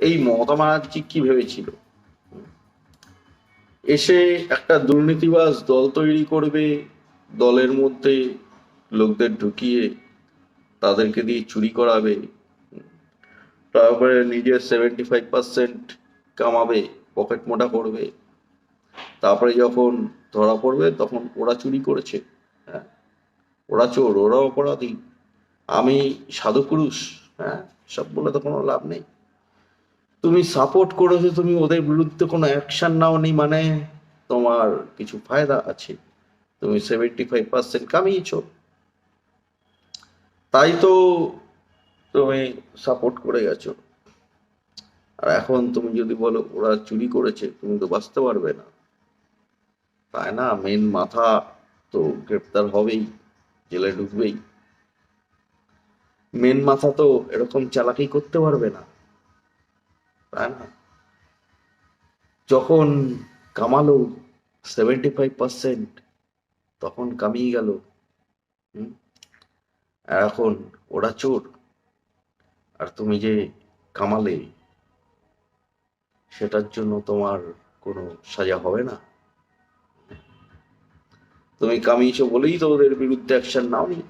এই মমতা ব্যানার্জি কি ভেবেছিল? এসে একটা দুর্নীতিবাজ দল তৈরি করবে, দলের মধ্যে লোকদের ঢুকিয়ে তাদেরকে দিয়ে চুরি করাবে, তারপরে নিজের সেভেন্টি ফাইভ পার্সেন্ট কামাবে পকেট মোটা করবে, তারপরে যখন ধরা পড়বে তখন ওরা চুরি করেছে। হ্যাঁ ওরা চোর, ওরা অপরাধী। আমি সাধু পুরুষ হ্যাঁ সব বলে তো কোনো লাভ নেই। তুমি সাপোর্ট করেছ, তুমি ওদের বিরুদ্ধে কোনো অ্যাকশন নাওনি মানে তোমার কিছু ফায়দা আছে? তুমি সেভেন্টি ফাইভ পার্সেন্ট কামিয়েছো। তাই তো তুমি সাপোর্ট করে গেছো। আর এখন তুমি যদি বলো ওরা চুরি করেছে, তুমি তো বাঁচতে পারবে না। তাই না? মেন মাথা তো গ্রেপ্তার হবেই, জেলে ঢুকবেই। মেন মাথা তো এরকম চালাকি করতে পারবে না। তাই না? যখন কামালো সেভেন্টি ফাইভ পার্সেন্ট তখন কামিয়ে গেল? আর এখন ওরা চোর। আর তুমি যে কামালে, সেটার জন্য তোমার কোনো সাজা হবে না। তুমি কামিয়েছো বলেই তো ওদের বিরুদ্ধে অ্যাকশন নাওনি।